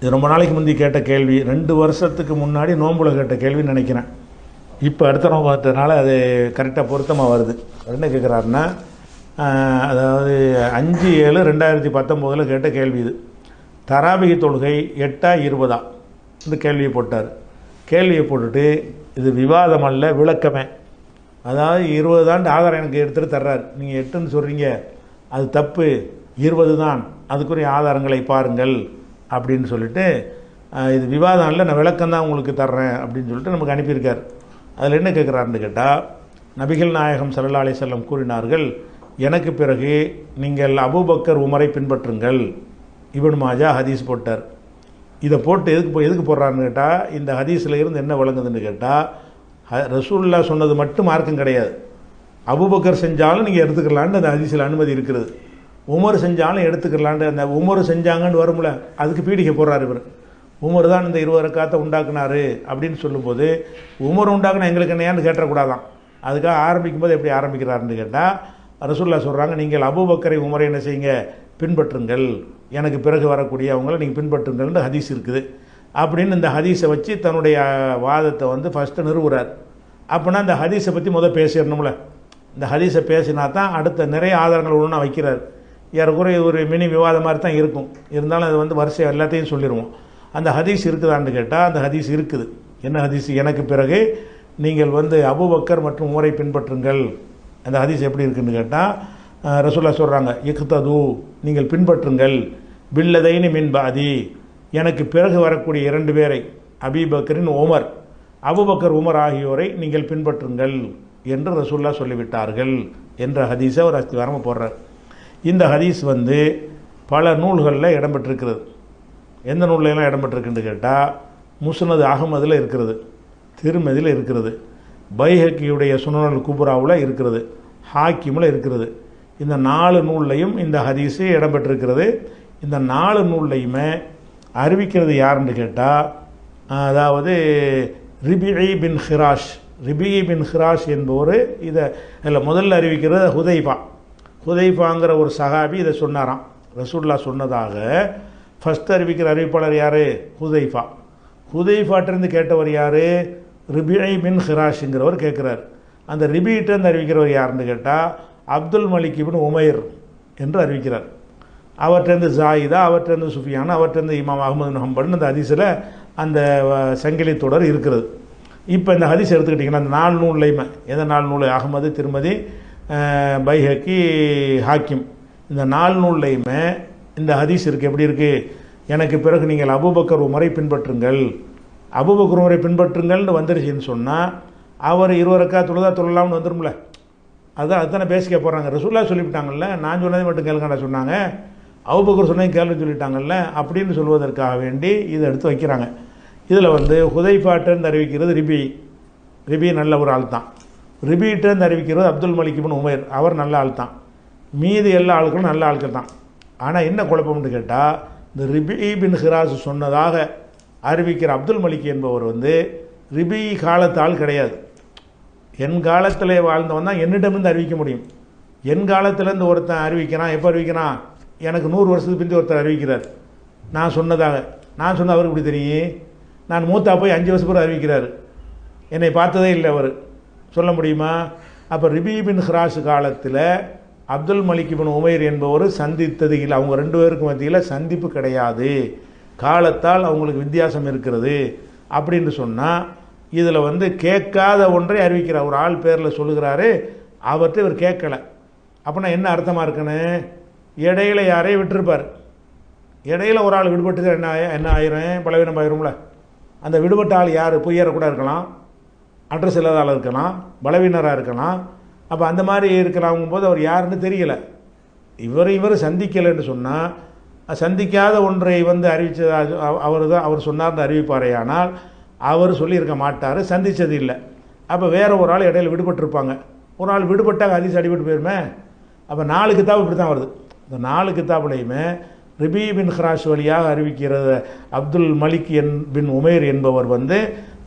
இது ரொம்ப நாளைக்கு முந்தி கேட்ட கேள்வி. ரெண்டு வருஷத்துக்கு முன்னாடி நோம்புல கேட்ட கேள்வின்னு நினைக்கிறேன். இப்போ அடுத்த நோம்பு பார்த்ததுனால அது கரெக்டாக பொருத்தமாக வருது. என்ன கேட்குறாருன்னா அதாவது அஞ்சு ஏழு ரெண்டாயிரத்தி பத்தொம்போதில் கேட்ட கேள்வி இது. தராபிகை தொழுகை எட்டா இருபதா? இந்த கேள்வியை போட்டார். கேள்வியை போட்டுட்டு இது விவாதம் அல்ல விளக்கமே. அதாவது இருபது தான் ஆதாரம் எனக்கு எடுத்துகிட்டு தர்றாரு. நீங்கள் எட்டுன்னு சொல்கிறீங்க அது தப்பு. இருபது தான். அதுக்குரிய ஆதாரங்களை பாருங்கள். அப்படின்னு சொல்லிட்டு இது விவாதம் இல்லை நான் விளக்கம் தான் உங்களுக்கு தர்றேன் அப்படின்னு சொல்லிட்டு நமக்கு அனுப்பியிருக்கார். அதில் என்ன கேட்குறாருன்னு கேட்டால் நபிகள் நாயகம் சல்லா அலி செல்லம் கூறினார்கள் எனக்கு பிறகு நீங்கள் அபூபக்கர் உமரை பின்பற்றுங்கள். இவன் மாஜா ஹதீஸ் போட்டார். இதை போட்டு எதுக்கு போ எதுக்கு போடுறாருன்னு கேட்டால் இந்த ஹதீஸில் இருந்து என்ன விளங்குதுன்னு கேட்டால் ஹ ரசூல்லா சொன்னது மட்டும் மார்க்கம் கிடையாது. அபூபக்கர் செஞ்சாலும் நீங்கள் எடுத்துக்கலான்னு அந்த ஹதீஸில் அனுமதி இருக்கிறது. உமர் செஞ்சாலும் எடுத்துக்கலான்ட்டு அந்த உமர் செஞ்சாங்கன்னு வரும்ல அதுக்கு பீடிகை போடுறாரு இவர். உமர் தான் இந்த இருபது ரக்காத்தை உண்டாக்குனாரு அப்படின்னு சொல்லும்போது உமர் உண்டாக்குனா எங்களுக்கு என்னையான்னு கேட்டக்கூடாதான் அதுக்காக ஆரம்பிக்கும் போது எப்படி ஆரம்பிக்கிறாருன்னு கேட்டால் ரசூல்லா சொல்கிறாங்க நீங்கள் அபூபக்கரை உமரை என்ன செய்யுங்க? பின்பற்றுங்கள். எனக்கு பிறகு வரக்கூடிய அவங்கள நீங்கள் பின்பற்றுங்கள்னு ஹதீஸ் இருக்குது. அப்படின்னு இந்த ஹதீஸை வச்சு தன்னுடைய வாதத்தை வந்து ஃபஸ்ட்டு நிறுவுறார். அப்படின்னா இந்த ஹதீஸை பற்றி முதல் பேசிடணும்ல. இந்த ஹதீஸை பேசினா தான் அடுத்த நிறைய ஆதாரங்கள் ஒன்றா வைக்கிறார். ஏறக்குறைய ஒரு மினி விவாதம் மாதிரி தான் இருக்கும். இருந்தாலும் அது வந்து வரிசையாக எல்லாத்தையும் சொல்லிடுவோம் அந்த ஹதீஸ் இருக்குதான்னு கேட்டால் அந்த ஹதீஸ் இருக்குது. என்ன ஹதீஸ்? எனக்கு பிறகு நீங்கள் வந்து அபுபக்கர் மற்றும் ஊரை பின்பற்றுங்கள். அந்த ஹதீஸ் எப்படி இருக்குன்னு கேட்டால் ரசூல்லா சொல்கிறாங்க இக்தது நீங்கள் பின்பற்றுங்கள். பில்லதைனி மின் பாதி. எனக்கு பிறகு வரக்கூடிய இரண்டு பேரை அபீபக்கரின் உமர் அபுபக்கர் உமர் ஆகியோரை நீங்கள் பின்பற்றுங்கள் என்று ரசூல்லா சொல்லிவிட்டார்கள் என்ற ஹதீஸை ஒரு அஸ்திவாரமாக போடுறார். இந்த ஹதீஸ் வந்து பல நூல்களில் இடம்பெற்றிருக்கிறது. எந்த நூல்லாம் இடம்பெற்றிருக்குன்னு கேட்டால் முஸ்னது அகமதில் இருக்கிறது திருமதியில் இருக்கிறது பைஹக்கியுடைய சுனல் குபுராவில் இருக்கிறது ஹாக்கிமில் இருக்கிறது. இந்த நாலு நூல்லையும் இந்த ஹதீஸு இடம்பெற்றிருக்கிறது. இந்த நாலு நூல்லையுமே அறிவிக்கிறது யாருன்னு கேட்டால் அதாவது ரிபிஐ பின் ஹிராஷ். ரிபிஐ பின் ஹிராஷ் என்பவர் இதை இல்லை முதல்ல அறிவிக்கிறது ஹுதைபா. ஹுதைஃபாங்கிற ஒரு சஹாபி இதை சொன்னாராம். ரசூல்லா சொன்னதாக ஃபஸ்ட் அறிவிக்கிற அறிவிப்பாளர் யார்? ஹுதைஃபா. ஹுதைஃபாட்டிருந்து கேட்டவர் யார்? ரிபிஐ பின் ஹிராஷுங்கிறவர் கேட்குறார் அந்த ரிபிகிட்டேருந்து அறிவிக்கிறவர் யாருன்னு கேட்டால் அப்துல் மலிக் இபின் உமைர் என்று அறிவிக்கிறார். அவற்றிருந்து ஜாயிதா அவற்றிருந்து சுஃபியான் அவற்றிருந்து இமாம் அகமது ஹம்பன் அந்த ஹதீஸில் அந்த சங்கிலி தொடர் இருக்கிறது இப்போ இந்த ஹதீஸ் எடுத்துக்கிட்டிங்கன்னா அந்த நாலு நூல்லையுமே எந்த நாலு நூல் அகமது திருமதி பைஹக்கி ஹாக்கிம். இந்த நாலு நூல்லையுமே இந்த ஹதீஸ் இருக்குது எப்படி இருக்குது எனக்கு பிறகு நீங்கள் அபுபக்கர் உமரை பின்பற்றுங்கள். அபுபக்கர் உமரை பின்பற்றுங்கள்னு வந்துருச்சுன்னு சொன்னால் அவர் இருவருக்கா தொழுதா தொழலாம்னு வந்துரும்ல. அதுதான் அதுதானே பேசிக்க போகிறாங்க ரசூல்லா சொல்லிவிட்டாங்கல்ல நான் சொன்னதை மட்டும் கேளுங்கடா சொன்னாங்க. அவுபக்கர் சொன்னதை கேள்வி சொல்லிட்டாங்கல்ல அப்படின்னு சொல்வதற்காக வேண்டி இதை எடுத்து வைக்கிறாங்க. இதில் வந்து ஹுதைஃபாட்டேருந்து அறிவிக்கிறது ரிபி. ரிபி நல்ல ஒரு ஆள் தான் ரிபிகிட்டேருந்து அறிவிக்கிறது அப்துல் மலிக் உமேர். அவர் நல்ல ஆள் தான் மீதி எல்லா ஆட்களும் நல்ல ஆட்கள் தான். ஆனால் என்ன குழப்பம்னு கேட்டால் இந்த ரிபி பின் ஹிராஸ் சொன்னதாக அறிவிக்கிற அப்துல் மலிக் என்பவர் வந்து ரிபி காலத்தால் கிடையாது. என் காலத்தில் வாழ்ந்தவன் தான் என்னிடமிருந்து அறிவிக்க முடியும். என் காலத்துலேருந்து ஒருத்தன் அறிவிக்கிறான் எப்போ அறிவிக்கிறான்? எனக்கு நூறு வருஷத்துக்கு பிந்தி ஒருத்தர் அறிவிக்கிறார். நான் சொன்னதாக. நான் சொன்ன அவருக்கு இப்படி தெரியும்? நான் மூத்தா போய் அஞ்சு வருஷம் பிறகு அறிவிக்கிறார். என்னை பார்த்ததே இல்லை அவர். சொல்ல முடியுமா? அப்போ ரிபி பின் ஹிராஸ் காலத்தில் அப்துல் மலிக் பின் உமைர் என்பவர் சந்தித்தது இல்லை. அவங்க ரெண்டு பேருக்கும் மத்தியில் சந்திப்பு கிடையாது. காலத்தால் அவங்களுக்கு வித்தியாசம் இருக்கிறது அப்படின்னு சொன்னால் இதில் வந்து கேட்காத ஒன்றை அறிவிக்கிறார். ஒரு ஆள் பேரில் சொல்லுகிறாரு அவர்கிட்ட இவர் கேட்கலை. அப்படின்னா என்ன அர்த்தமாக இருக்குன்னு? இடையில யாரையும் விட்டுருப்பார். இடையில ஒரு ஆள் விடுபட்டு என்ன என்ன ஆயிரும்? பலவீனம் ஆயிரும்ல. அந்த விடுபட்ட ஆள் யார்? பொய்யற கூட இருக்கலாம். அட்ரஸ் இல்லாத ஆள் இருக்கலாம் பலவீனராக இருக்கலாம். அப்போ அந்த மாதிரி இருக்கிறவங்க போது அவர் யாருன்னு தெரியல. இவர் இவர் சந்திக்கலைன்னு சொன்னால் சந்திக்காத ஒன்றை வந்து அறிவிச்ச அவர் தான் அவர் சொன்னார்னு அறிவிப்பாரேயானால் அவர் சொல்லியிருக்க மாட்டார் சந்தித்தது இல்லை. அப்போ வேற ஒரு ஆள் இடையில விடுபட்டிருப்பாங்க. ஒரு ஆள் விடுபட்டாங்க அதிசயம் அடிபட்டு போயிருமே. அப்போ நாலு கித்தாப் இப்படி தான் வருது. இந்த நாலு கிதாப்லையுமே ரிபி பின் ஹராஷ் வழியாக அறிவிக்கிறது அப்துல் மலிக் என் பின் உமேர் என்பவர் வந்து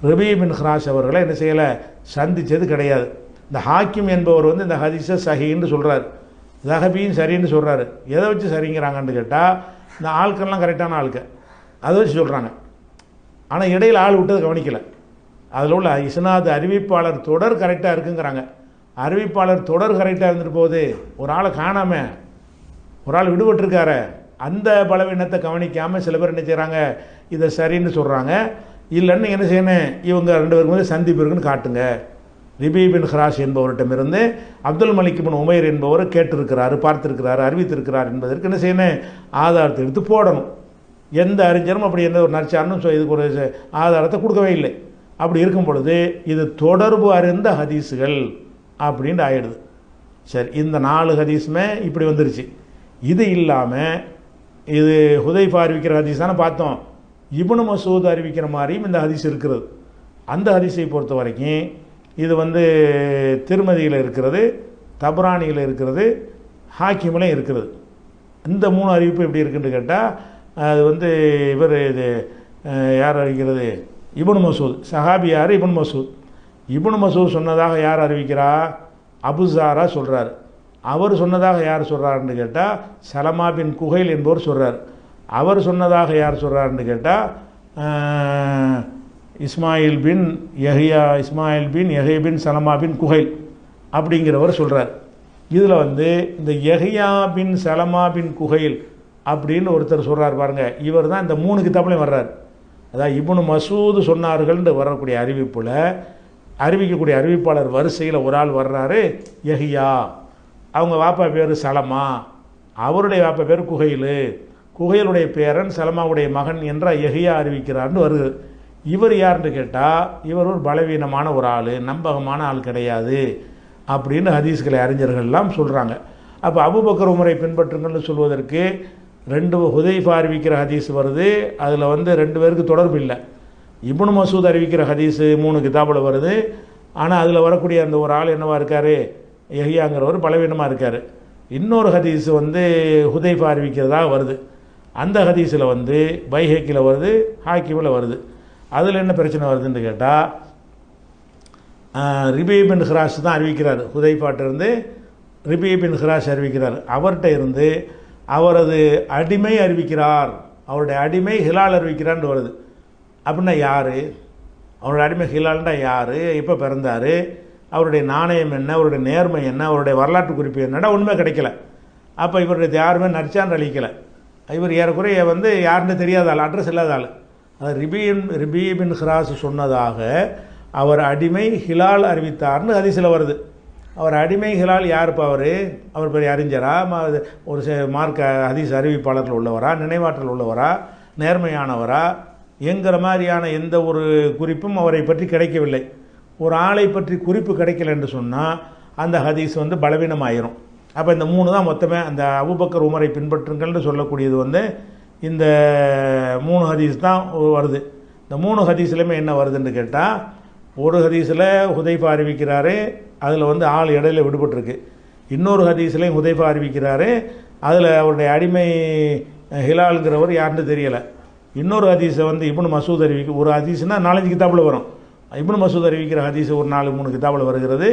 ரிபி பின் ஹராஷ் அவர்களை என்ன செய்யலை? சந்தித்தது கிடையாது. இந்த ஹாக்கிம் என்பவர் வந்து இந்த ஹதீஸை சஹின்னு சொல்கிறார் ஜஹபியும் சரின்னு சொல்கிறாரு எதை வச்சு சரிங்கிறாங்கன்னு கேட்டால் இந்த ஆட்கள்லாம் கரெக்டான ஆளுக்க அதை வச்சு சொல்கிறாங்க ஆனால் இடையில் ஆள் விட்டது கவனிக்கலை. அதில் உள்ள இஸ்னாத் அறிவிப்பாளர் தொடர் கரெக்டாக இருக்குங்கிறாங்க. அறிவிப்பாளர் தொடர் கரெக்டாக இருந்துட்டு போகுது. ஒரு ஆளை காணாம ஒரு ஆள் விடுபட்டிருக்காரு. அந்த பலவீனத்தை கவனிக்காமல் சில பேர் என்ன செய்கிறாங்க இதை சரின்னு சொல்கிறாங்க இல்லைன்னு என்ன செய்யணும்? இவங்க ரெண்டு பேருக்கு வந்து சந்திப்பு இருக்குன்னு காட்டுங்க. ரிபி பின் ஹராஷ் என்பவரிடமிருந்து அப்துல் மலிக் பின் உமைர் என்பவர் கேட்டிருக்கிறாரு பார்த்திருக்கிறாரு அறிவித்திருக்கிறார் என்பதற்கு என்ன செய்யணும்? ஆதாரத்தை எடுத்து போடணும். எந்த அறிஞரும் அப்படி எந்த ஒரு நற்சாரனும் ஸோ இதுக்கு ஒரு ஆதாரத்தை கொடுக்கவே இல்லை. அப்படி இருக்கும் பொழுது இது தொடர்பு அறிந்த ஹதீஸுகள் அப்படின்ட்டு ஆயிடுது. சரி இந்த நாலு ஹதீஸுமே இப்படி வந்துருச்சு. இது இல்லாமல் இது ஹுதைஃபா அறிவிக்கிற ஹதீஸ் தானே பார்த்தோம். இபுனு மசூத் அறிவிக்கிற மாதிரியும் இந்த ஹதீஸ் இருக்கிறது. அந்த ஹதீஸை பொறுத்த வரைக்கும் இது வந்து திருமதியில் இருக்கிறது தபரானியில் இருக்கிறது ஹாக்கிமில் இருக்கிறது. இந்த மூணு அறிவிப்பு எப்படி இருக்குன்னு கேட்டால் அது வந்து இவர் இது யார் அறிவிக்கிறது? இபுன் மசூத். சஹாபி யார்? இபுன் மசூத். இபுன் மசூத் சொன்னதாக யார் அறிவிக்கிறா? அபுசாரா சொல்கிறார் அவர் சொன்னதாக யார் சொல்கிறாருன்னு கேட்டால் சலமா பின் குகைல் என்பவர் சொல்கிறார் அவர் சொன்னதாக யார் சொல்கிறாருன்னு கேட்டால் இஸ்மாயில் பின் யஹியா இஸ்மாயில் பின் யஹிய பின் சலமா பின் குகைல் அப்படிங்கிறவர் சொல்கிறார் இதில் வந்து இந்த யஹியா பின் சலமா பின் குகைல் அப்படின்னு ஒருத்தர் சொல்கிறார் பாருங்கள் இவர் தான் இந்த மூணு கித்தாப்புலையும் வர்றார். அதாவது இப்னு மசூது சொன்னார்கள்னு வரக்கூடிய அறிவிப்பில் அறிவிக்கக்கூடிய அறிவிப்பாளர் வரிசையில் ஒரு ஆள் வர்றாரு யஹியா. அவங்க வாப்பா பேர் சலமா. அவருடைய வாப்பா பேர் குகையில் குகையலுடைய பேரன் சலமாவுடைய மகன் என்ற எகையா அறிவிக்கிறார்னு வருது. இவர் யாருன்னு கேட்டால் இவர் ஒரு பலவீனமான ஒரு ஆள் நம்பகமான ஆள் கிடையாது அப்படின்னு ஹதீஸ்களை அறிஞர்கள்லாம் சொல்கிறாங்க அப்போ அபுபக்கர் உமரை பின்பற்றுங்கள்னு சொல்வதற்கு ரெண்டு ஹுதைஃபா அறிவிக்கிற ஹதீஸ் வருது. அதில் வந்து ரெண்டு பேருக்கு தொடர்பு இல்லை. இப்னு மசூத் அறிவிக்கிற ஹதீஸு மூணு கிதாபில் வருது. ஆனால் அதில் வரக்கூடிய அந்த ஒரு ஆள் என்னவாக இருக்கார்? எஹியாங்கிறவர் பலவீனமாக இருக்கார். இன்னொரு ஹதீஸ் வந்து ஹுதைஃபா அறிவிக்கிறதாக வருது. அந்த ஹதீஸில் வந்து பைஹேக்கில் வருது ஹாக்கிமில் வருது. அதில் என்ன பிரச்சனை வருதுன்னு கேட்டால் ரிபீபின் ஹிராஸ் தான் அறிவிக்கிறார். ஹுதைஃபாட்டிருந்து ரிபீபின் ஹிராஸ் அறிவிக்கிறார். அவர்கிட்ட இருந்து அவரது அடிமை அறிவிக்கிறார். அவருடைய அடிமை ஹிலால் அறிவிக்கிறான்னு வருது. அப்படின்னா யார்? அவருடைய அடிமை ஹிலால்னா யார்? எப்போ பிறந்தார்? அவருடைய நாணயம் என்ன? அவருடைய நேர்மை என்ன? அவருடைய வரலாற்று குறிப்பு என்னடா உண்மை கிடைக்கல. அப்போ இவருடைய யாருமே நற்சான்று அளிக்கலை. இவர் ஏறக்குறைய வந்து யாருன்னு தெரியாத ஆள் அட்ரஸ் இல்லாத ஆள் அது ரிபின் ரிபிபின் ஹிராஸ் சொன்னதாக அவர் அடிமை ஹிலால் அறிவித்தார்னு அதிசயில் வருது. அவர் அடிமை ஹிலால் யாருப்பா அவர்? அவர் பெரிய அறிஞரா? ம- ஒரு மார்க்க ஹதீஸ் அறிவிப்பாளர்கள் உள்ளவரா? நினைவாற்றல் உள்ளவரா? நேர்மையானவரா? என்கிற மாதிரியான எந்த ஒரு குறிப்பும் அவரை பற்றி கிடைக்கவில்லை. ஒரு ஆளை பற்றி குறிப்பு கிடைக்கல என்று சொன்னால் அந்த ஹதீஸ் வந்து பலவீனமாயிரும். அப்போ இந்த மூணு தான் மொத்தமே அந்த அபூபக்கர் உமரை பின்பற்றுங்கள்னு சொல்லக்கூடியது வந்து இந்த மூணு ஹதீஸ் தான் வருது. இந்த மூணு ஹதீஸ்லையுமே என்ன வருதுன்னு கேட்டால் ஒரு ஹதீஸில் ஹுதைஃபா அறிவிக்கிறாரு அதில் வந்து ஆள் இடையில விடுபட்டிருக்கு. இன்னொரு ஹதீஸ்லையும் ஹுதைஃபா அறிவிக்கிறாரு அதில் அவருடைய அடிமை ஹிலாலுங்கிறவர் யாருன்னு தெரியலை. இன்னொரு ஹதீஸை வந்து இப்னு மசூத் அறிவிக்க ஒரு ஹதீஸ்னால் நாலஞ்சு கிதாப்பில் வரும். இப்னு மசூத் அறிவிக்கிற ஹதீஸ் ஒரு நாலு மூணு கிதாபில் வருகிறது.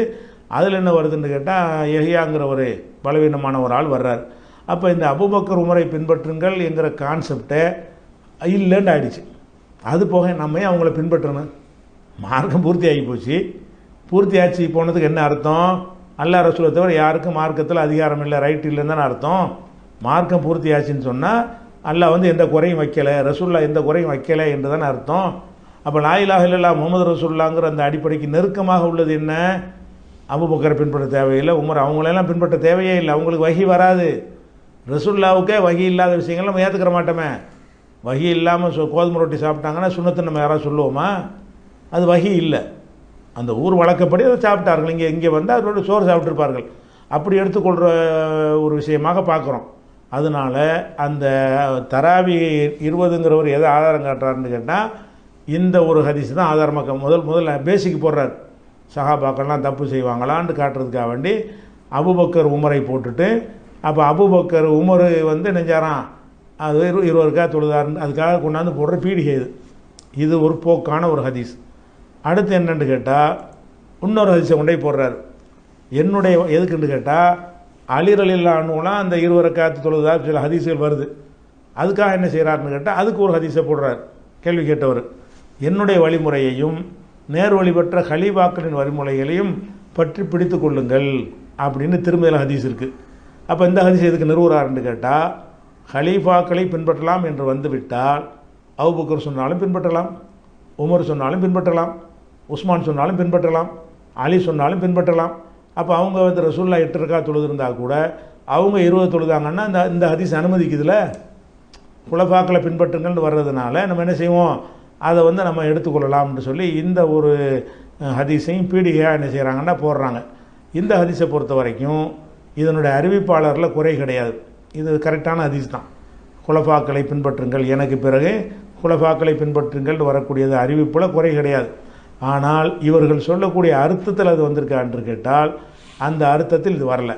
அதில் என்ன வருதுன்னு கேட்டால் எஹியாங்கிற ஒரு பலவீனமான ஒரு ஆள் வர்றார். அப்போ இந்த அபூபக்கர் உமரை பின்பற்றுங்கள் என்கிற கான்செப்டை இல்லைன்னு ஆயிடுச்சு. அது போக நம்ம அவங்கள பின்பற்றணும்? மார்க்கம் பூர்த்தி ஆகி போச்சு. பூர்த்தி ஆச்சு போனதுக்கு என்ன அர்த்தம்? அல்லா ரசூலை தவிர யாருக்கும் மார்க்கத்தில் அதிகாரம் இல்லை ரைட் இல்லைன்னு தானே அர்த்தம். மார்க்கம் பூர்த்தி ஆச்சுன்னு சொன்னால் அல்லா வந்து எந்த குறையும் வைக்கலை ரசூல்லா எந்த குறையும் வைக்கலை என்று தானே அர்த்தம். அப்போ லாயிலாக இல்லல்லா முகமது ரசூல்லாங்கிற அந்த அடிப்படைக்கு நெருக்கமாக உள்ளது என்ன? அபுபக்கரை பின்பற்ற தேவையில்லை உமர் அவங்களெல்லாம் பின்பற்ற தேவையே இல்லை அவங்களுக்கு வகி வராது. ரசுல்லாவுக்கே வகி இல்லாத விஷயங்கள் நம்ம ஏற்றுக்கிற மாட்டோமே. வகி இல்லாமல் சொ கோதுமை ரொட்டி சாப்பிட்டாங்கன்னா சுண்ணத்தை நம்ம யாராவது சொல்லுவோமா? அது வகி இல்லை. அந்த ஊர் வழக்கப்படி அதை சாப்பிட்டார்கள். இங்கே இங்கே வந்து அதோட சோறு சாப்பிட்ருப்பார்கள் அப்படி எடுத்துக்கொள்கிற ஒரு விஷயமாக பார்க்குறோம். அதனால அந்த தராவி இருபதுங்கிறவர் எதை ஆதாரம் காட்டுறாருன்னு கேட்டால் இந்த ஒரு ஹதீஸ் தான் ஆதாரமாக முதல் முதல்ல பேசிக் போடுறார். சஹாபாக்கள்லாம் தப்பு செய்வாங்களான்னு காட்டுறதுக்காக வேண்டி அபுபக்கர் உமரை போட்டுட்டு அப்போ அபுபக்கர் உமர் வந்து நெஞ்சாராம் அது இரு இருவருக்கா தொழுதாருன்னு அதுக்காக கொண்டாந்து போடுற பீடிகை இது. இது ஒரு போக்கான ஒரு ஹதீஸ். அடுத்து என்னென்னு கேட்டால் இன்னொரு ஹதீஸை கொண்டே போடுறாரு. என்னுடைய எதுக்குன்னு கேட்டால் அலிரலில்லானுலாம் அந்த இருவரை காத்து தொழுதா சில ஹதீஸுகள் வருது. அதுக்காக என்ன செய்கிறாருன்னு கேட்டால் அதுக்கு ஒரு ஹதீஸை போடுறார். கேள்வி கேட்டவர். என்னுடைய வழிமுறையையும் நேர் வழிபற்ற ஹலீபாக்களின் வழிமுறைகளையும் பற்றி பிடித்து கொள்ளுங்கள் அப்படின்னு திருமதியில் ஹதீஸ் இருக்குது அப்போ இந்த ஹதீஸ் எதுக்கு நிறுவுறாருன்னு கேட்டால் ஹலீஃபாக்களை பின்பற்றலாம் என்று வந்துவிட்டால் அவுபக்கர் சொன்னாலும் பின்பற்றலாம் உமர் சொன்னாலும் பின்பற்றலாம் உஸ்மான் சொன்னாலும் பின்பற்றலாம் அலி சொன்னாலும் பின்பற்றலாம். அப்போ அவங்க வந்து ரசூல்லா எட்டு இருக்கா தொழுது கூட அவங்க இருபது தொழுதாங்கன்னா இந்த இந்த ஹதீஸ் அனுமதிக்குதுல. குலஃபாக்களை பின்பற்றுங்கள்னு வர்றதுனால நம்ம என்ன செய்வோம்? அதை வந்து நம்ம எடுத்துக்கொள்ளலாம்னு சொல்லி இந்த ஒரு ஹதீஸையும் பீடிகையாக என்ன செய்கிறாங்கன்னா போடுறாங்க. இந்த ஹதீஸை பொறுத்த வரைக்கும் இதனுடைய அறிவிப்பாளரில் குறை கிடையாது. இது கரெக்டான ஹதீஸ் தான். குலஃபாக்களை பின்பற்றுங்கள் எனக்கு பிறகு குலஃபாக்களை பின்பற்றுங்கள் வரக்கூடியது அறிவிப்பில் குறை கிடையாது. ஆனால் இவர்கள் சொல்லக்கூடிய அர்த்தத்தில் அது வந்திருக்கா என்று கேட்டால் அந்த அர்த்தத்தில் இது வரல.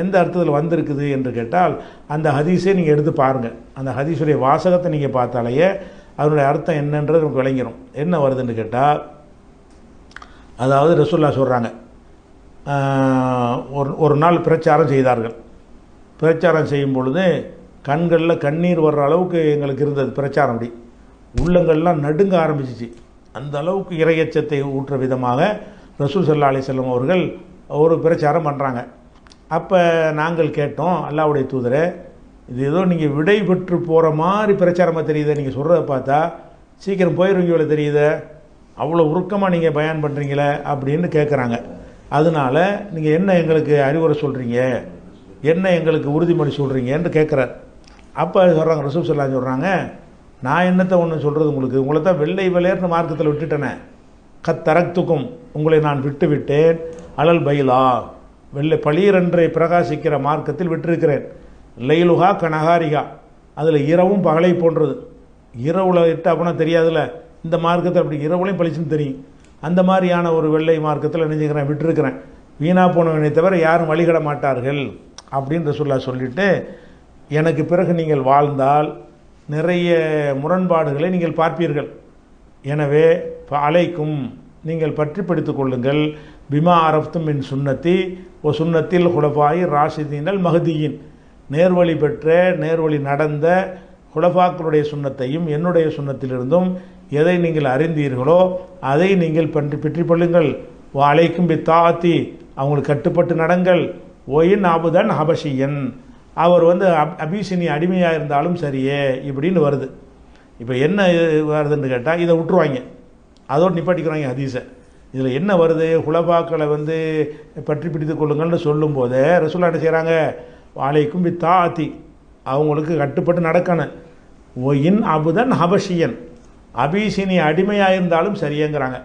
எந்த அர்த்தத்தில் வந்திருக்குது என்று கேட்டால் அந்த ஹதீஸை நீங்கள் எடுத்து பாருங்கள் அந்த ஹதீஸுடைய வாசகத்தை நீங்கள் பார்த்தாலேயே அதனுடைய அர்த்தம் என்னன்றது நமக்கு விளங்கிடும் என்ன வருதுன்னு கேட்டால் அதாவது ரசுல்லா சொல்கிறாங்க ஒரு ஒரு நாள் பிரச்சாரம் செய்தார்கள். பிரச்சாரம் செய்யும் பொழுது கண்களில் கண்ணீர் வர்ற அளவுக்கு எங்களுக்கு இருந்தது பிரச்சாரம் அப்படி. உள்ளங்கள்லாம் நடுங்க ஆரம்பிச்சிச்சு. அந்த அளவுக்கு இரையச்சத்தை ஊற்ற விதமாக ரசூல் சல்லா அலிசல்லம் அவர்கள் ஒரு பிரச்சாரம் பண்ணுறாங்க அப்போ நாங்கள் கேட்டோம் அல்லாவுடைய தூதரை இது ஏதோ நீங்கள் விடை பெற்று போகிற மாதிரி பிரச்சாரமாக தெரியுது நீங்கள் சொல்கிறத பார்த்தா சீக்கிரம் போயிருவீங்க இவ்வளோ தெரியுதே அவ்வளோ உருக்கமாக நீங்கள் பயன் பண்ணுறீங்களே அப்படின்னு கேட்குறாங்க அதனால நீங்கள் என்ன எங்களுக்கு அறிவுரை சொல்கிறீங்க என்ன எங்களுக்கு உறுதிமொழி சொல்கிறீங்கன்னு கேட்குறார் அப்போ சொல்கிறாங்க ரசூல் சொல்லா சொல்கிறாங்க நான் என்னத்தை ஒன்று சொல்கிறது உங்களுக்கு? உங்களை தான் வெள்ளை வெள்ளையர்னு மார்க்கத்தில் விட்டுட்டேனே. கத்தரக்துக்கும் உங்களை நான் விட்டு விட்டேன். அலல் பைலா வெள்ளை பளீரென்றை பிரகாசிக்கிற மார்க்கத்தில் விட்டிருக்கிறேன். லைலுகா கனகாரிகா அதில் இரவும் பகலை போன்றது. இரவுல இட்டு அப்படின்னா தெரியாதுல்ல இந்த மார்க்கத்தில் அப்படி இரவுலையும் பளிச்சுன்னு தெரியும். அந்த மாதிரியான ஒரு வெள்ளை மார்க்கத்தில் நினைஞ்சுக்கிறேன் விட்டுருக்கிறேன். வீணாக போனவனை தவிர யாரும் வழிகிட மாட்டார்கள் அப்படின்ற சொல்ல சொல்லிட்டு எனக்கு பிறகு நீங்கள் வாழ்ந்தால் நிறைய முரண்பாடுகளை நீங்கள் பார்ப்பீர்கள். எனவே அலைக்கும் நீங்கள் பற்றி பிடித்துக் கொள்ளுங்கள். பிமா அரப்தும் என் சுண்ணத்தி ஓ சுன்னத்தில் குலபாயி ராஷிதீனல் மஹதியின். நேர்வழி பெற்ற நேர்வழி நடந்த குலபாக்களுடைய சுண்ணத்தையும் என்னுடைய சுண்ணத்திலிருந்தும் எதை நீங்கள் அறிந்தீர்களோ அதை நீங்கள் பற்றி பெற்றுக்கொள்ளுங்கள் வாழைக்கும் பித்தாத்தி தாத்தி அவங்களுக்கு கட்டுப்பட்டு நடங்கள். ஒயின் அபுதன் ஹபஷியன். அவர் வந்து அப் அபிசினி அடிமையாக இருந்தாலும் சரியே இப்படின்னு வருது. இப்போ என்ன வருதுன்னு கேட்டால் இதை விட்டுருவாங்க. அதோடு நிப்பாட்டிக்கிறாங்க ஹதீஸை. இதில் என்ன வருது? குலபாக்களை வந்து பற்றி பிடித்து கொள்ளுங்கள்னு சொல்லும்போது ரசூலா என்ன செய்கிறாங்க வாழைக்கும் வித்தாத்தி அவங்களுக்கு கட்டுப்பட்டு நடக்கணும். ஒயின் அபுதன் ஹபஷியன். அபீசினி அடிமையாக இருந்தாலும் சரியங்கிறாங்க.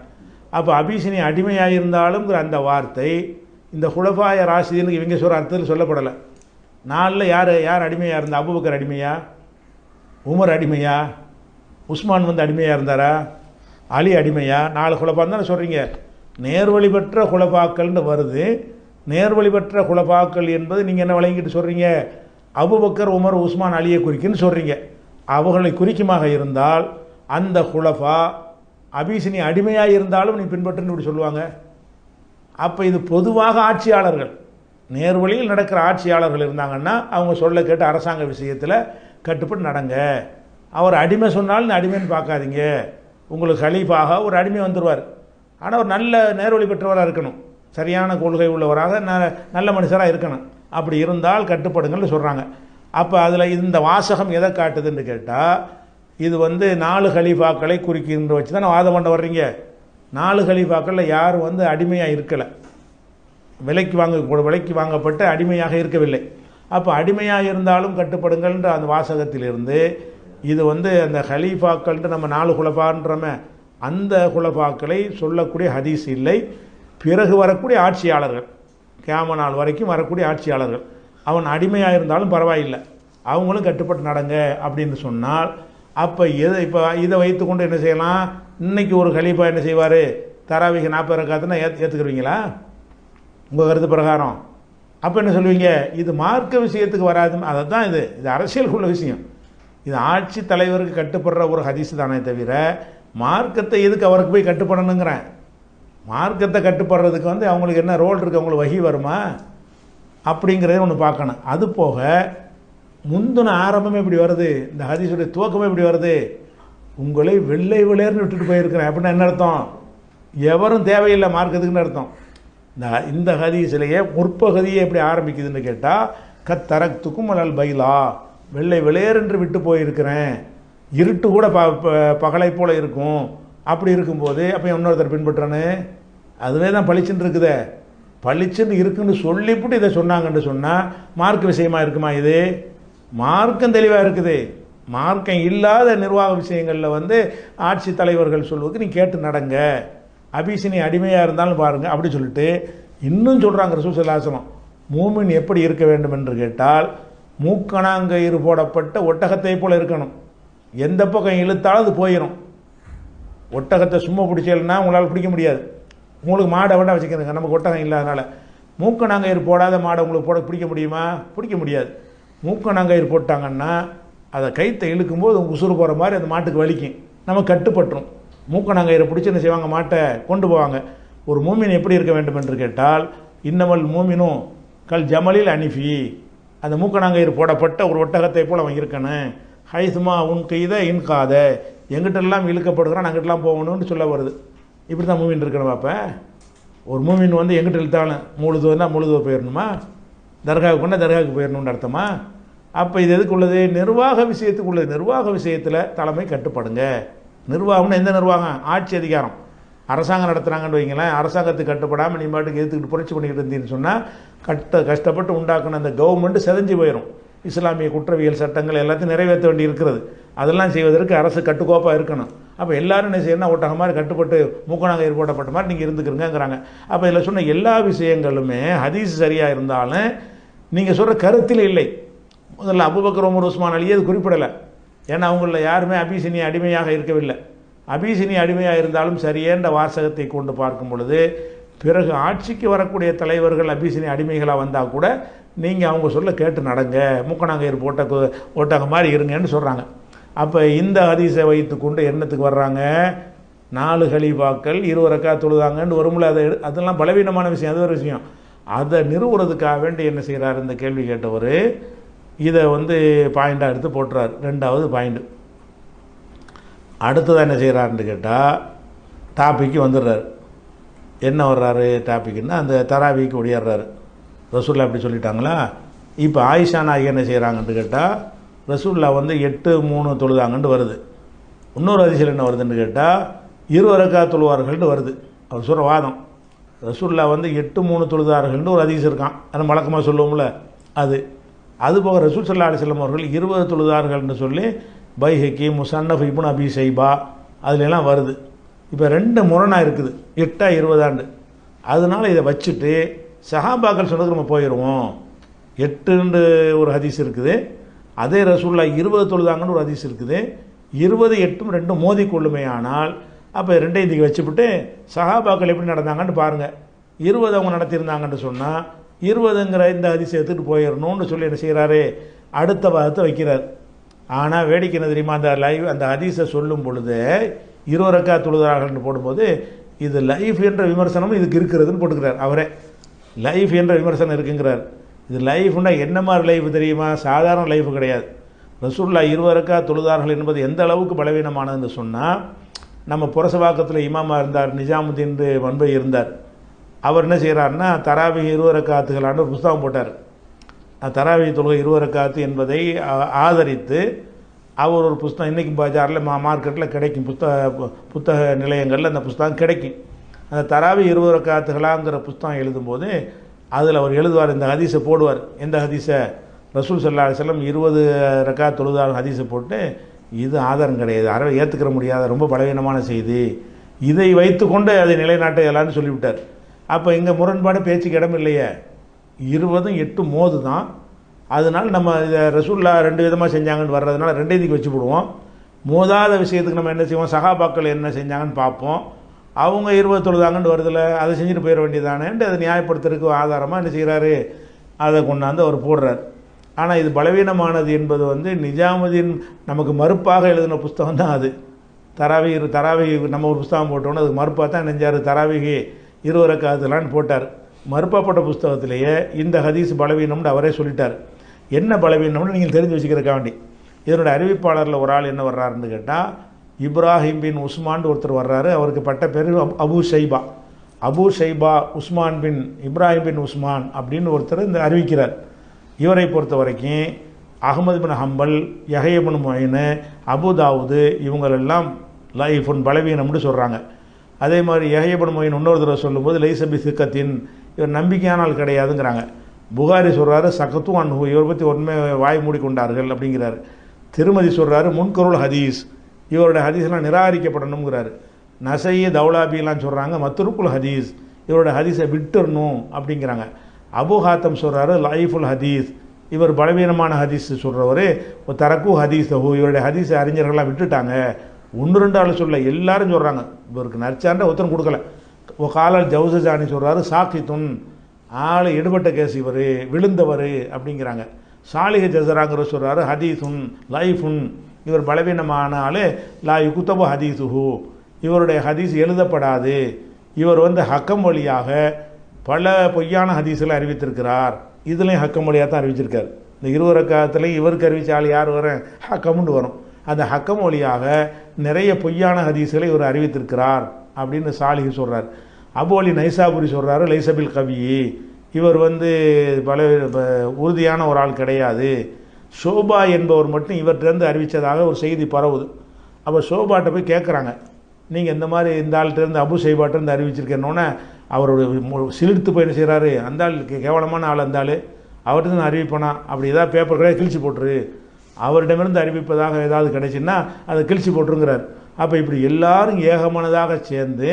அப்போ அபீசினி அடிமையாக இருந்தாலும்ங்கிற அந்த வார்த்தை இந்த குலபாய ராசிதீனுக்கு இவங்க சொல்கிற அர்த்தத்தில் சொல்லப்படலை. நாளில் யார் யார் அடிமையாக இருந்தா? அபுபக்கர் அடிமையா? உமர் அடிமையா? உஸ்மான் வந்து அடிமையாக இருந்தாரா? அலி அடிமையா? நாலு குலப்பான்னு தானே சொல்கிறீங்க நேர்வழி பெற்ற குழப்பாக்கள்னு வருது. நேர்வழி பெற்ற குலப்பாக்கள் என்பது நீங்கள் என்ன வழங்கிட்டு சொல்கிறீங்க அபுபக்கர் உமர் உஸ்மான் அலியை குறிக்குன்னு சொல்கிறீங்க அவர்களை குறிக்குமாக இருந்தால் அந்த குலஃபா அபிசினி அடிமையாக இருந்தாலும் நீ பின்பற்றுன்னு இப்படி சொல்லுவாங்க. அப்போ இது பொதுவாக ஆட்சியாளர்கள் நேர்வழியில் நடக்கிற ஆட்சியாளர்கள் இருந்தாங்கன்னா அவங்க சொல்ல கேட்டு அரசாங்க விஷயத்தில் கட்டுப்பட்டு நடங்க. அவர் அடிமை சொன்னாலும் நீ அடிமைன்னு பார்க்காதீங்க. உங்களுக்கு கலீஃபாக ஒரு அடிமை வந்துடுவார் ஆனால் ஒரு நல்ல நேர்வழி பெற்றவராக இருக்கணும். சரியான கொள்கை உள்ளவராக ந நல்ல மனுஷராக இருக்கணும். அப்படி இருந்தால் கட்டுப்படுங்கள்னு சொல்கிறாங்க அப்போ அதில் இந்த வாசகம் எதை காட்டுதுன்னு கேட்டால் இது வந்து நாலு ஹலீஃபாக்களை குறிக்கின்ற வச்சு தானே வாதம் பண்ண வர்றீங்க. நாலு ஹலீஃபாக்களில் யாரும் வந்து அடிமையாக இருக்கலை. விலைக்கு வாங்க விலைக்கு வாங்கப்பட்டு அடிமையாக இருக்கவில்லை. அப்போ அடிமையாக இருந்தாலும் கட்டுப்படுங்கள்ன்ற அந்த வாசகத்திலிருந்து இது வந்து அந்த ஹலீஃபாக்கள்ன்ற நம்ம நாலு குலபான்றமே அந்த குலபாக்களை சொல்லக்கூடிய ஹதீஸ் இல்லை. பிறகு வரக்கூடிய ஆட்சியாளர்கள் கேம நாள் வரைக்கும் வரக்கூடிய ஆட்சியாளர்கள் அவன் அடிமையாக இருந்தாலும் பரவாயில்லை. அவங்களும் கட்டுப்பட்டு நடங்க அப்படின்னு சொன்னால் அப்போ எதை இப்போ இதை வைத்துக்கொண்டு என்ன செய்யலாம்? இன்னைக்கு ஒரு கலீஃபா என்ன செய்வார்? தராவிக நாற்பது ரக்காத்துன்னா ஏத் ஏற்றுக்குருவீங்களா உங்கள் கருத்து பிரகாரம். அப்போ என்ன சொல்லுவீங்க இது மார்க்க விஷயத்துக்கு வராது அதை தான் இது. இது அரசியலுக்குள்ள விஷயம். இது ஆட்சி தலைவருக்கு கட்டுப்படுற ஒரு ஹதீஸ் தானே தவிர மார்க்கத்தை எதுக்கு அவருக்கு போய் கட்டுப்படணுங்கிறேன்? மார்க்கத்தை கட்டுப்படுறதுக்கு வந்து அவங்களுக்கு என்ன ரோல் இருக்குது அவங்களுக்கு வகி வருமா? அப்படிங்கிறத ஒன்று பார்க்கணும். அது போக முந்தின ஆரம்பமே இப்படி வருது. இந்த ஹதீஸுடைய துவக்கமே இப்படி வருது. உங்களை வெள்ளை விளையர்னு விட்டுட்டு போயிருக்கிறேன். அப்படின்னா என்ன அர்த்தம்? எவரும் தேவையில்லை மார்க்கத்துக்குன்னு அர்த்தம். இந்த இந்த ஹதீஸிலேயே முற்பகுதியை எப்படி ஆரம்பிக்குதுன்னு கேட்டால் கத்தரத்துக்கும் மலல் பைலா. வெள்ளை விளையர் என்று விட்டு போயிருக்கிறேன். இருட்டு கூட ப ப- பகலை போல இருக்கும். அப்படி இருக்கும்போது அப்போ இன்னொருத்தர் பின்பற்றானு? அதுவே தான் பளிச்சுன்னு இருக்குதே. பளிச்சுன்னு இருக்குன்னு சொல்லிவிட்டு இதை சொன்னாங்கன்னு சொன்னால் மார்க் விஷயமா இருக்குமா இது? மார்க்கம் தெளிவாக இருக்குது. மார்க்கம் இல்லாத நிர்வாக விஷயங்களில் வந்து ஆட்சி தலைவர்கள் சொல்வதுக்கு நீ கேட்டு நடங்க. அபிசினி அடிமையாக இருந்தாலும் பாருங்கள் அப்படி சொல்லிட்டு இன்னும் சொல்கிறாங்க ரசூசல்லாசனம் மூமின் எப்படி இருக்க வேண்டும் என்று கேட்டால் மூக்கணாங்கயிறு போடப்பட்ட ஒட்டகத்தை போல் இருக்கணும். எந்த பக்கம் இழுத்தாலும் அது போயிடும் ஒட்டகத்தை சும்மா பிடிச்சேன்னா உங்களால் பிடிக்க முடியாது. உங்களுக்கு மாடை வேண்டாம் வச்சுக்கிறதுங்க நமக்கு ஒட்டகம் இல்லாதனால. மூக்கணாங்கயிறு போடாத மாடை உங்களுக்கு போட பிடிக்க முடியுமா? பிடிக்க முடியாது. மூக்க நாங்கயிர் போட்டாங்கன்னா அதை கைத்தை இழுக்கும்போது உசுறு போகிற மாதிரி அந்த மாட்டுக்கு வலிக்கும். நம்ம கட்டுப்பட்டுரும். மூக்கணாங்கயிறு பிடிச்சி என்ன செய்வாங்க மாட்டை கொண்டு போவாங்க. ஒரு மூமின் எப்படி இருக்க வேண்டும் என்று கேட்டால் இன்னமல் மூமினும் கல் ஜமலில் அனிஃபி. அந்த மூக்க நாங்கயிர் போடப்பட்ட ஒரு ஒட்டகத்தை போல் அவன் இருக்கணும். ஹைசுமா உன் கைத இன்காத எங்கிட்டெல்லாம் இழுக்கப்படுகிறான் அங்கிட்டலாம் போகணும்னு சொல்ல வருது. இப்படி தான் மூவின் இருக்கணும் அப்போ. ஒரு மூவின் வந்து எங்கிட்ட இழுத்தாலும் முழுதுவனா முழுதுவ போயிடணுமா? தர்காவுக்கு கொண்டா தர்காவுக்கு போயிடணும்னு அர்த்தமா? அப்போ இது எதுக்கு உள்ளது? நிர்வாக விஷயத்துக்கு உள்ளது. நிர்வாக விஷயத்தில் தலைமை கட்டுப்படுங்க. நிர்வாகம்னா எந்த நிர்வாகம்? ஆட்சி அதிகாரம். அரசாங்கம் நடத்துகிறாங்கன்னு வைங்களேன் அரசாங்கத்துக்கு கட்டுப்படாமல் நீ பாட்டுக்கு எதுக்கிட்டு புரட்சி பண்ணிக்கிட்டு இருந்தீங்கன்னு சொன்னால் கட்ட கஷ்டப்பட்டு உண்டாக்குன அந்த கவர்மெண்ட்டு செதஞ்சு போயிடும் இஸ்லாமிய குற்றவியல் சட்டங்கள் எல்லாத்தையும் நிறைவேற்ற வேண்டி இருக்கிறது. அதெல்லாம் செய்வதற்கு அரசு கட்டுக்கோப்பாக இருக்கணும். அப்போ எல்லாரும் என்ன செய்யணும் ஒட்டக மாதிரி கட்டுப்பட்டு மூக்கணாங்க போடப்பட்ட மாதிரி நீங்கள் இருந்துக்கிறங்கிறாங்க அப்போ இதில் சொன்ன எல்லா விஷயங்களுமே ஹதீஸ் சரியாக இருந்தாலும் நீங்கள் சொல்கிற கருத்தில் இல்லை. முதல்ல அபுபக்கர் உமர் உஸ்மான் அலியே அது குறிப்பிடலை. ஏன்னா அவங்களில் யாருமே அபிசினி அடிமையாக இருக்கவில்லை. அபிசினி அடிமையாக இருந்தாலும் சரியேன்ற வாசகத்தை கொண்டு பார்க்கும் பொழுது பிறகு ஆட்சிக்கு வரக்கூடிய தலைவர்கள் அபிசினி அடிமைகளாக வந்தால் கூட நீங்கள் அவங்க சொல்ல கேட்டு நடங்க மூக்கணாங்கயிறு போட்ட ஒட்டக மாதிரி இருங்கன்னு சொல்கிறாங்க அப்போ இந்த ஹதீஸை வைத்து கொண்டு என்னத்துக்கு வர்றாங்க? நாலு கலிபாக்கள் இருவரக்கா தொழுதாங்கன்னு வரும்ல அதை அதெல்லாம் பலவீனமான விஷயம் அது ஒரு விஷயம். அதை நிறுவுறதுக்காக வேண்டி என்ன செய்கிறார் இந்த கேள்வி கேட்டவர் இதை வந்து பாயிண்டாக எடுத்து போட்டுறாரு. ரெண்டாவது பாயிண்ட். அடுத்ததாக என்ன செய்கிறாருன்னு கேட்டால் டாபிக்கு வந்துடுறாரு. என்ன வர்றாரு டாப்பிக்குன்னா அந்த தராவிக்கு ஒடியாடுறாரு. ரசூல்லா அப்படி சொல்லிட்டாங்களா? இப்போ ஆயிஷா நாயகி என்ன செய்கிறாங்கன்னு கேட்டால் ரசூல்லா வந்து எட்டு மூணு தொழுதாங்கன்னு வருது. இன்னொரு அதிசயம் என்ன வருதுன்னு கேட்டால் இருவரக்கா தொழுவார்கள்னு வருது. அவர் சொல்கிற வாதம். ரசூல்லா வந்து எட்டு மூணு தொழுதார்கள்னு ஒரு அதிசயம் இருக்கான். அது வழக்கமாக சொல்லுவோம்ல அது. அதுபோக ரசூல் சல்லா அலிஸ்லாம் அவர்கள் இருபது தொழுதார்கள்னு சொல்லி பைஹக்கி முசன்னஃப் இபுன் அபி சைபா அதுலலாம் வருது. இப்போ ரெண்டு முரணாக இருக்குது. எட்டா இருபதாண்டு. அதனால இதை வச்சுட்டு சஹாபாக்கள் சொன்னதுக்கு நம்ம போயிடுவோம் எட்டுண்டு ஒரு ஹதீஸ் இருக்குது. அதே ரசூல்லா இருபது தொழுதாங்கன்னு ஒரு ஹதீஸ் இருக்குது. இருபது எட்டும் ரெண்டும் மோதி கொள்ளுமே ஆனால் அப்போ ரெண்டையும் இதுக்கு வச்சுவிட்டு சஹாபாக்கள் எப்படி நடந்தாங்கன்னு பாருங்கள் இருபது அவங்க நடத்தியிருந்தாங்கன்னு சொன்னால் இருபதுங்கிற இந்த அதிசயம் எடுத்துகிட்டு போயிடணும்னு சொல்லி என்ன செய்கிறாரு அடுத்த வாதத்தை வைக்கிறார். ஆனால் வேடிக்கை என்ன தெரியுமா? அந்த லைவ் அந்த அதிசை சொல்லும் பொழுது இருவரக்கா தொழுதார்கள்னு போடும்போது இது லைஃப் என்ற விமர்சனமும் இதுக்கு இருக்கிறதுன்னு போட்டுக்கிறார் அவரே. லைஃப் என்ற விமர்சனம் இருக்குங்கிறார். இது லைஃப்னா என்ன மாதிரி லைஃப் தெரியுமா? சாதாரண லைஃப் கிடையாது. ரசூல்லா இருவருக்கா தொழுதார்கள் என்பது எந்த அளவுக்கு பலவீனமானதுன்னு சொன்னால் நம்ம புரசவாக்கத்தில் இமாமா இருந்தார் நிஜாமுதீன் வன்பை இருந்தார். அவர் என்ன செய்கிறாருன்னா தராவி இருவரக்காத்துகளான ஒரு புஸ்தகம் போட்டார். தராவி தொழுகை இருவரக்காத்து என்பதை ஆதரித்து அவர் ஒரு புஸ்தகம் இன்றைக்கும் பஜாரில் மா மார்க்கெட்டில் கிடைக்கும் புத்தக புத்தக நிலையங்களில் அந்த புஸ்தகம் கிடைக்கும். அந்த தராவி இருவரக்காத்துகளாங்கிற புஸ்தகம் எழுதும்போது அதில் அவர் எழுதுவார் இந்த ஹதீஸை போடுவார். எந்த ஹதீஸை? ரசூல் சல்லா செல்லம் இருபது ரக்கா தொழுதார் ஹதீஸை போட்டு இது ஆதாரம் கிடையாது. அறவை ஏற்றுக்கிற முடியாத ரொம்ப பலவீனமான செய்தி. இதை வைத்துக்கொண்டு அதை நிலைநாட்ட எல்லாரும் சொல்லிவிட்டார். அப்போ இங்கே முரண்பாடு பேச்சுக்கு இடம் இல்லையே. இருபதும் எட்டு மோது தான். அதனால் நம்ம இதை ரசூல்லா ரெண்டு விதமாக செஞ்சாங்கன்னு வர்றதுனால ரெண்டே இதுக்கு வச்சு போடுவோம் மோதாத விஷயத்துக்கு நம்ம என்ன செய்வோம்? சகாபாக்கள் என்ன செஞ்சாங்கன்னு பார்ப்போம். அவங்க இருபது தொழுதாங்கன்னு வருதில்ல அதை செஞ்சுட்டு போயிட வேண்டியதானேன்ட்டு அதை நியாயப்படுத்துறதுக்கு ஆதாரமாக என்ன செய்கிறாரு அதை கொண்டாந்து அவர் போடுறார். ஆனால் இது பலவீனமானது என்பது வந்து நிஜாமுதீன் நமக்கு மறுப்பாக எழுதின புஸ்தகம் தான் அது. தராவி தராவி நம்ம ஒரு புஸ்தகம் போட்டோன்னு அதுக்கு மறுப்பாக தான் நெஞ்சார் தராவிகி இருவரக்காதுலான்னு போட்டார். மறுப்பாப்பட்ட புஸ்தகத்திலேயே இந்த ஹதீஸ் பலவீனம்னு அவரே சொல்லிட்டார். என்ன பலவீனம்னு நீங்கள் தெரிஞ்சு வச்சுக்கிறக்க வேண்டி இதனுடைய அறிவிப்பாளரில் ஒரு ஆள் என்ன வர்றாருன்னு கேட்டால் இப்ராஹிம் பின் உஸ்மான் ஒருத்தர் வர்றாரு. அவருக்கு பட்ட பேர் அபு- அபு ஷைபா. அபு ஷைபா உஸ்மான் பின் இப்ராஹிம் பின் உஸ்மான் அப்படின்னு ஒருத்தர் இந்த அறிவிக்கிறார். இவரை பொறுத்த வரைக்கும் அகமது பின் ஹம்பல் யஹயபின் மொயின் அபு தாவூது இவங்களெல்லாம் லைஃபுன் பலவீனம்னு சொல்கிறாங்க அதே மாதிரி யஹயபின் மொயின் இன்னொரு தடவை சொல்லும்போது லைசபி சிக்கத்தின். இவர் நம்பிக்கையான ஆள் கிடையாதுங்கிறாங்க. புகாரி சொல்கிறாரு சகத்து அன்ஹு. இவரை பற்றி உண்மை வாய் மூடிக்கொண்டார்கள் அப்படிங்கிறாரு. திருமதி சொல்கிறாரு முன்கருள் ஹதீஸ். இவருடைய ஹதீஸ்லாம் நிராகரிக்கப்படணுங்கிறாரு நசைய தௌலாபிலாம் சொல்கிறாங்க மத்துருக்குல் ஹதீஸ். இவரோட ஹதீஸை விட்டுறணும் அப்படிங்கிறாங்க. அபு ஹாத்தம் சொல்கிறாரு லைஃபுல் ஹதீஸ். இவர் பலவீனமான ஹதீஸ் சொல்கிறவர் தரக்கு ஹதீஸ் இவருடைய ஹதீஸை அறிஞர்கள்லாம் விட்டுட்டாங்க. ஒன்று ரெண்டு ஆள் சொல்ல எல்லாரும் சொல்கிறாங்க இவருக்கு நற்சான்ற ஒருத்தரும் கொடுக்கல. ஓ காலால் ஜவுசஜானி சொல்கிறாரு சாக்கித்துன். ஆள் எடுபட்ட கேஸ் இவர் விழுந்தவர் அப்படிங்கிறாங்க. சாலிக ஜசராங்கிற சொல்கிறாரு ஹதீஸுன் லைஃபுன். இவர் பலவீனமானாலே லா யுகுத்தபு ஹதீசுஹு இவருடைய ஹதீஸ் எழுதப்படாது. இவர் வந்து ஹக்கம் வழியாக பல பொய்யான ஹதீஸில் அறிவித்திருக்கிறார். இதுலேயும் ஹக்கம் வழியாக தான் அறிவிச்சிருக்கார். இந்த இருவர காலத்துலேயும் இவருக்கு அறிவித்தால் யார் வர ஹக்கம்னு வரும். அந்த ஹக்கம் வழியாக நிறைய பொய்யான ஹதீஸ்களை இவர் அறிவித்திருக்கிறார் அப்படின்னு சாலிஹ் சொல்கிறார் அபு அலி நைசாபுரி சொல்கிறாரு லைசபில் கவி இவர் வந்து பல உறுதியான ஒரு ஆள் கிடையாது. ஷோபா என்பவர் மட்டும் இவர்கிட்டருந்து அறிவித்ததாக ஒரு செய்தி பரவுது. அப்போ ஷோபாட்ட போய் கேட்குறாங்க நீங்கள் இந்த மாதிரி இந்த ஆள்கிட்டருந்து அபு சைபாட்டிருந்து அறிவிச்சிருக்கேன்னொன்னே அவருடைய சிலிர்த்து பயணம் செய்கிறாரு அந்த ஆள் கேவலமான ஆள் அந்த ஆள். அவர்கிட்ட நான் அறிவிப்பேனா? அப்படி ஏதாவது பேப்பர் கிடையாது கிழிச்சு போட்டுரு. அவரிடமிருந்து அறிவிப்பதாக ஏதாவது கிடைச்சுன்னா அதை கிழிச்சு போட்டுருங்கிறார். அப்போ இப்படி எல்லாரும் ஏகமானதாக சேர்ந்து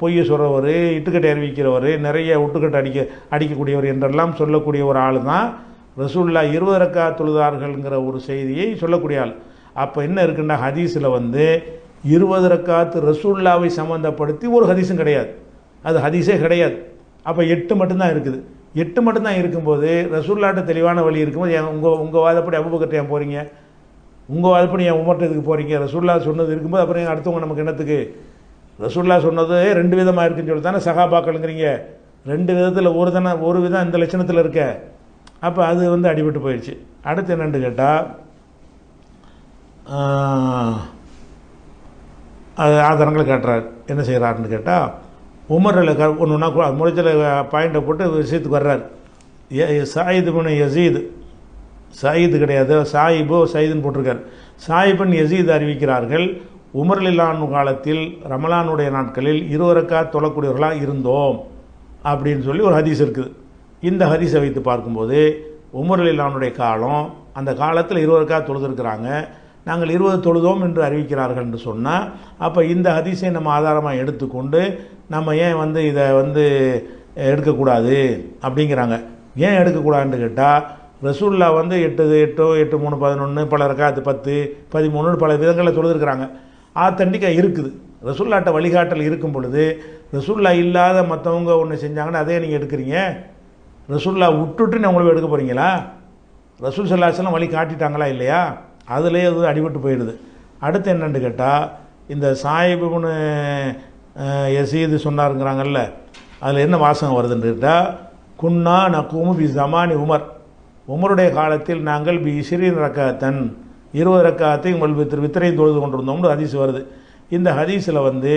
பொய்யை சொல்கிறவர் இட்டுக்கட்டை அறிவிக்கிறவர் நிறைய ஒட்டுக்கட்டை அடிக்க அடிக்கக்கூடியவர் என்றெல்லாம் சொல்லக்கூடிய ஒரு ஆள் தான் ரசூல்லா இருபது ரக்கா தொழுதார்கள்ங்கிற ஒரு செய்தியை சொல்லக்கூடிய ஆள். அப்போ என்ன இருக்குன்னா ஹதீஸில் வந்து இருபது ரக்காத்து ரசூல்லாவை சம்மந்தப்படுத்தி ஒரு ஹதீஸும் கிடையாது. அது ஹதீஸே கிடையாது. அப்போ எட்டு மட்டும்தான் இருக்குது. எட்டு மட்டும்தான் இருக்கும்போது ரசூல்லாட்ட தெளிவான வழி இருக்கும்போது ஏன் உங்கள் உங்கள் வாதப்படி அபுபக்கர்ட்ட ஏன் போகிறீங்க உங்கள் வாதப்படி ஏன் உமர்ட்ட இதுக்கு போகிறீங்க ரசூல்லா சொன்னது இருக்கும்போது அப்புறம் அடுத்தவங்க நமக்கு என்னத்துக்கு? ரசூல்லா சொன்னது ரெண்டு விதமாக இருக்குன்னு சொல்லி தானே சகாபாக்கள்ங்கிறீங்க ரெண்டு விதத்தில் ஒரு தானே ஒரு விதம் இந்த லட்சணத்தில் இருக்க. அப்போ அது வந்து அடிபட்டு போயிடுச்சு அடுத்து என்னென்னு கேட்டால் அது ஆதாரங்களை காட்டுறாரு. என்ன செய்கிறாருன்னு கேட்டால் உமரில் க ஒன்று ஒன்றா முடிச்சல பாயிண்டை போட்டு விஷயத்துக்கு வர்றார். சாயிது பின் யசீது. சாயிது கிடையாது சாயிபோ சயீதுன்னு போட்டிருக்கார். சாயிபன் யசீத் அறிவிக்கிறார்கள் உமர்லிலானு காலத்தில் ரமலானுடைய நாட்களில் இருவரக்கா தொழக்கூடியவர்களாக இருந்தோம் அப்படின்னு சொல்லி ஒரு ஹதீஸ் இருக்குது. இந்த ஹரிசை வைத்து பார்க்கும்போது உமர்லிலானுடைய காலம் அந்த காலத்தில் இருவருக்கா தொழுதுருக்கிறாங்க. நாங்கள் இருபது தொழுதோம் என்று அறிவிக்கிறார்கள் என்று சொன்னால் அப்போ இந்த ஹதீஸை நம்ம ஆதாரமாக எடுத்துக்கொண்டு நம்ம ஏன் வந்து இதை வந்து எடுக்கக்கூடாது அப்படிங்கிறாங்க. ஏன் எடுக்கக்கூடாதுன்னு கேட்டால் ரசூல்லா வந்து எட்டு எட்டோ எட்டு மூணு பதினொன்று பல அது பத்து பதிமூணு பல விதங்களில் தொழுதுருக்குறாங்க. ஆத்தண்டிக்காக இருக்குது. ரசூல்லாட்ட வழிகாட்டல் இருக்கும் பொழுது ரசூல்லா இல்லாத மற்றவங்க ஒன்று செஞ்சாங்கன்னா அதே நீங்கள் எடுக்கிறீங்க. ரசூல்லா விட்டுட்டு நான் உங்களுக்கு எடுக்க போகிறீங்களா ரசூல் சல்லாசலம் வழி காட்டிட்டாங்களா இல்லையா? அதுலேயே அது அடிபட்டு போயிடுது. அடுத்து என்னன்னு கேட்டால் இந்த சாயிபுன்னு எசீது சொன்னாருங்கிறாங்கல்ல அதில் என்ன வாசகம் வருதுன்னு கேட்டால் குன்னா நக்கூமு பி ஜமானி உமர். உமருடைய காலத்தில் நாங்கள் பி இஸ்ரீன் ரக்காத்தன் இருபது ரக்காத்தை உங்கள் வித்திர வித்திரையும் தொழுது கொண்டிருந்தோம்னு ஹதீஸ் வருது. இந்த ஹதீஸில் வந்து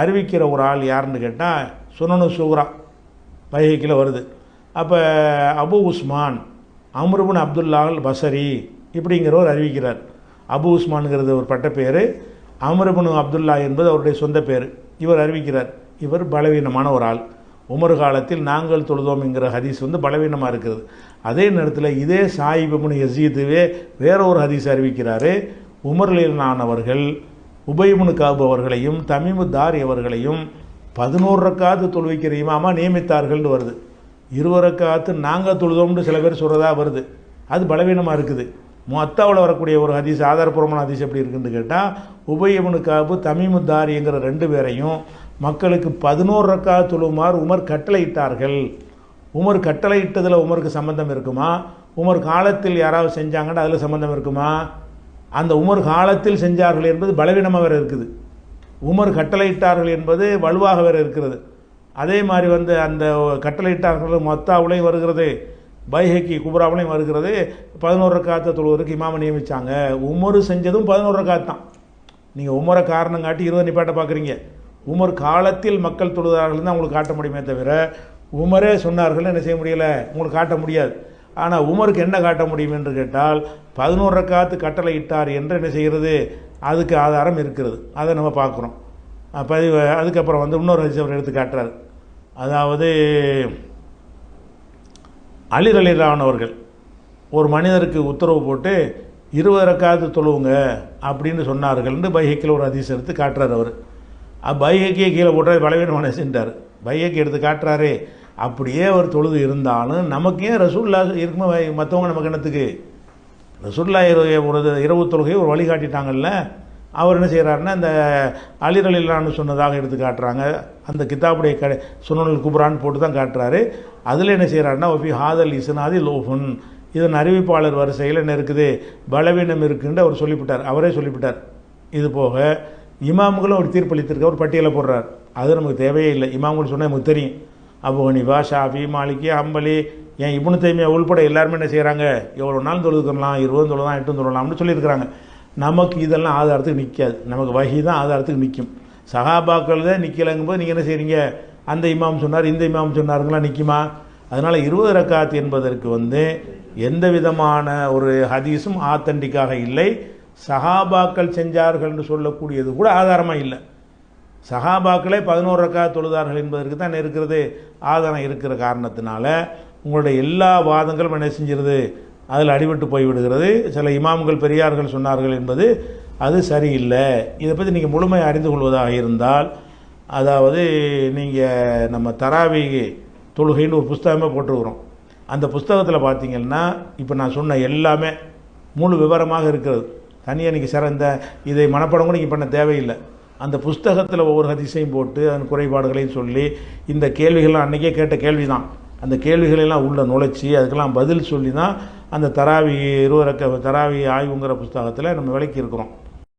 அறிவிக்கிற ஒரு ஆள் யாருன்னு கேட்டால் சுனனு சூரா பைஹைக்கில் வருது. அப்போ அபு உஸ்மான் அம்ருபின் அப்துல்லாஹல் பசரி இப்படிங்கிறவர் அறிவிக்கிறார். அபு உஸ்மான்ங்கிறது ஒரு பட்ட பேர். அம்ருபின் அப்துல்லா என்பது அவருடைய சொந்த பேர். இவர் அறிவிக்கிறார். இவர் பலவீனமான ஒரு ஆள். உமர் காலத்தில் நாங்கள் தொழுதோம் என்கிற ஹதீஸ் வந்து பலவீனமாக இருக்கிறது அதே நேரத்தில் இதே சாயிபுன் எசீதுவே வேற ஒரு ஹதீஸ் அறிவிக்கிறாரு. உமர்லானவர்கள் உபயமுனு காபு அவர்களையும் தமிமு தாரி அவர்களையும் பதினோரு ரக்காத்து தொழுவிக்கிற இமாமா நியமித்தார்கள்னு வருது. இருவரக்காத்து நாங்கள் தொழுதோம்னு சில பேர் சொல்கிறதா வருது. அது பலவீனமாக இருக்குது. மொத்தாவில் வரக்கூடிய ஒரு ஹதீஸ் ஆதாரபூர்வமான ஹதீஸ் எப்படி இருக்குன்னு கேட்டால் உபயமனு காபு தமிமு தாரிங்கிற ரெண்டு பேரையும் மக்களுக்கு பதினோரு ரக்கா தொழுமாறு உமர் கட்டளையிட்டார்கள். உமர் கட்டளையிட்டதில் உமருக்கு சம்பந்தம் இருக்குமா? உமர் காலத்தில் யாராவது செஞ்சாங்கன்னா அதில் சம்பந்தம் இருக்குமா? அந்த உமர் காலத்தில் செஞ்சார்கள் என்பது பலவீனமாக வேறு இருக்குது. உமர் கட்டளையிட்டார்கள் என்பது வலுவாக வேறு இருக்கிறது. அதே மாதிரி வந்து அந்த கட்டளையிட்டார்கள் மொத்தாவுலையும் வருகிறது. பைஹக்கி குபராவிலையும் வருகிறது. பதினோரு ரக்காத்த தொழுவதற்கு இமாமை நியமித்தாங்க உமர் செஞ்சதும் பதினோரு ரக்காத் தான். நீங்கள் உமரை காரணம் காட்டி இருபது நிப்பாட்ட பார்க்குறீங்க. உமர் காலத்தில் மக்கள் தொழுதார்கள் தான் உங்களுக்கு காட்ட முடியுமே தவிர உமரே சொன்னார்கள் என்ன செய்ய முடியலை? உங்களுக்கு காட்ட முடியாது. ஆனால் உமருக்கு என்ன காட்ட முடியும் என்று கேட்டால் பதினோரு காத்து கட்டளை இட்டார் என்று என்ன செய்கிறது? அதுக்கு ஆதாரம் இருக்கிறது. அதை நம்ம பார்க்குறோம். பதிவு அதுக்கப்புறம் வந்து இன்னொரு ஹதீஸ் அவர் எடுத்து காட்டுறார். அதாவது அலிரலிலானவர்கள் ஒரு மனிதருக்கு உத்தரவு போட்டு இருபது ரக்காத்து தொழுவுங்க அப்படின்னு சொன்னார்கள்னு பைஹக்கில் ஒரு அதிசயம் எடுத்து காட்டுறார் அவர். பைஹக்கியை கீழே போட்டார் பலவீனமான சென்றார் பைஹக்கி எடுத்து காட்டுறாரே அப்படியே அவர் தொழுது இருந்தாலும் நமக்கு ஏன் ரசூல்லா இருக்குமோ மற்றவங்க நமக்கு என்னத்துக்கு? ரசூல்லா இரவு ஒரு இரவு தொழுகையை ஒரு வழிகாட்டிட்டாங்கல்ல அவர் என்ன செய்கிறாருன்னா இந்த அலிரலிலான்னு சொன்னதாக எடுத்து காட்டுறாங்க. அந்த கிதாபுடைய க சுனல் குபுரான்னு போட்டு தான் காட்டுறாரு. அதில் என்ன செய்கிறாருன்னா ஒபி ஹாதல் இசனாதி லோஃபுன். இதன் அறிவிப்பாளர் வரிசையில் என்ன இருக்குது? பலவீனம் இருக்குன்னு அவர் சொல்லிவிட்டார். அவரே சொல்லிவிட்டார். இது போக இமாம்களும் ஒரு தீர்ப்பளித்திருக்க ஒரு பட்டியலை போடுறார். அது நமக்கு தேவையே இல்லை. இமாம்கள் சொன்னால் நமக்கு தெரியும். அபு ஹனிஃபா ஷாஃபி மாலிகி அம்பலி ஏன் இப்னு தைமியா உள்பட எல்லாருமே என்ன செய்கிறாங்க எவ்வளோ நாள் தொழுதுக்கலாம் இருபதும் தொழுதான் எட்டும் தொழலாம்னு சொல்லியிருக்கிறாங்க. நமக்கு இதெல்லாம் ஆதாரத்துக்கு நிற்காது நமக்கு வகி தான் ஆதாரத்துக்கு நிற்கும் சகாபாக்கள் தான் நிற்கலைங்கும்போது நீங்கள் என்ன செய்றீங்க? அந்த இமாம் சொன்னார் இந்த இமாம் சொன்னாருங்களாம் நிற்குமா அதனால் இருபது ரக்காத் என்பதற்கு வந்து எந்த விதமான ஒரு ஹதீஸும் ஆத்தண்டிக்காக இல்லை. சஹாபாக்கள் செஞ்சார்கள் என்று சொல்லக்கூடியது கூட ஆதாரமாக இல்லை. சஹாபாக்களே பதினோரு ரக்கா தொழுதார்கள் என்பதற்கு தான் இருக்கிறது. ஆதாரம் இருக்கிற காரணத்தினால உங்களுடைய எல்லா வாதங்களும் என்ன செஞ்சிருது? அதில் அடிபட்டு போய்விடுகிறது. சில இமாம்கள் பெரியார்கள் சொன்னார்கள் என்பது அது சரியில்லை. இதை பற்றி நீங்கள் முழுமையாக அறிந்து கொள்வதாக இருந்தால் அதாவது நீங்கள் நம்ம தராவி தொழுகைன்னு ஒரு புஸ்தகமே போட்டுருக்குறோம். அந்த புஸ்தகத்தில் பார்த்தீங்கன்னா இப்போ நான் சொன்ன எல்லாமே முழு விவரமாக இருக்கிறது. தனியாக நீங்கள் சிறந்த இதை மனப்படம் கூட நீங்கள் பண்ண தேவையில்லை. அந்த புஸ்தகத்தில் ஒவ்வொரு ஹதிசையும் போட்டு அதன் குறைபாடுகளையும் சொல்லி இந்த கேள்விகள்லாம் அன்றைக்கே கேட்ட கேள்வி தான் அந்த கேள்விகளெல்லாம் உள்ள நுழைச்சி அதுக்கெல்லாம் பதில் சொல்லி தான் அந்த தராவி இருவரக்க தராவி ஆய்வுங்கிற புஸ்தகத்தில் நம்ம விளக்கி இருக்கிறோம்